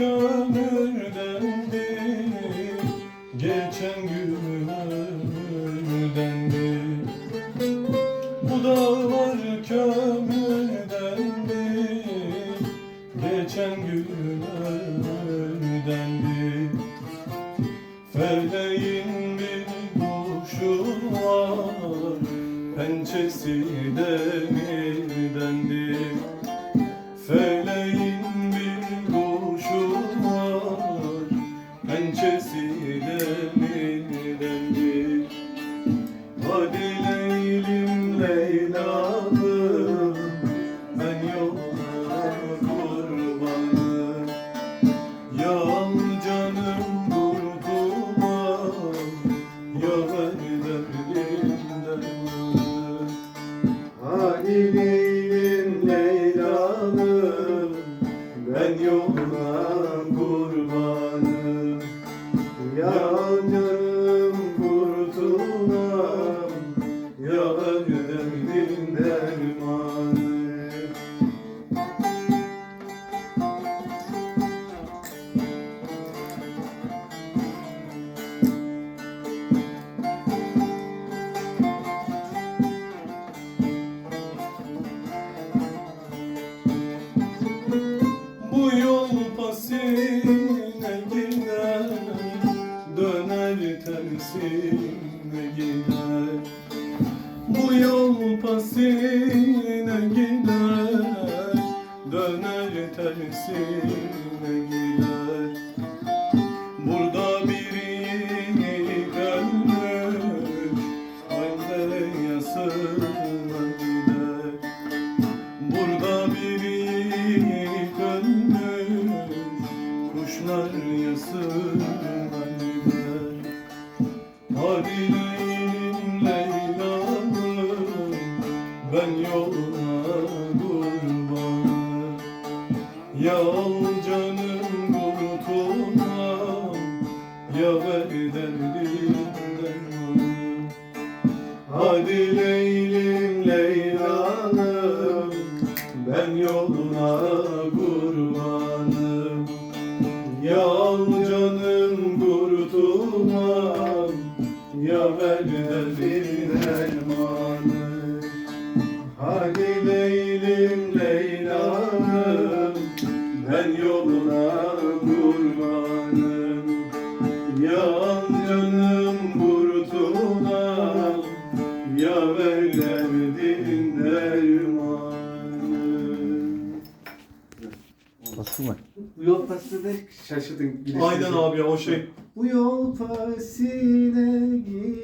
kömürdendi Geçen günlerdendi Bu dağlar kömürdendi Geçen günlerdendi Feleğin bir kuşu var Pençesi demirdendi Hadi Leylim Ya ver derdin dermanı Bu yol pasine gider Döner tersine gider yol pasine gider Döner tersine Ben yoluna kurbanım Ya al canım kurtulmam Ya ver derdimden Hadi Ben yoluna kurbanım. Ya al canım kurtulmam Ya derdin Leylim Leyla'm Ben yoluna kurbanım Ya al canım kurtulmam Ya ver derdin dermanı Nasıl mı? Bu yol pasine şaşırdın. Aynen abi ya o şey Bu yol pasine gir.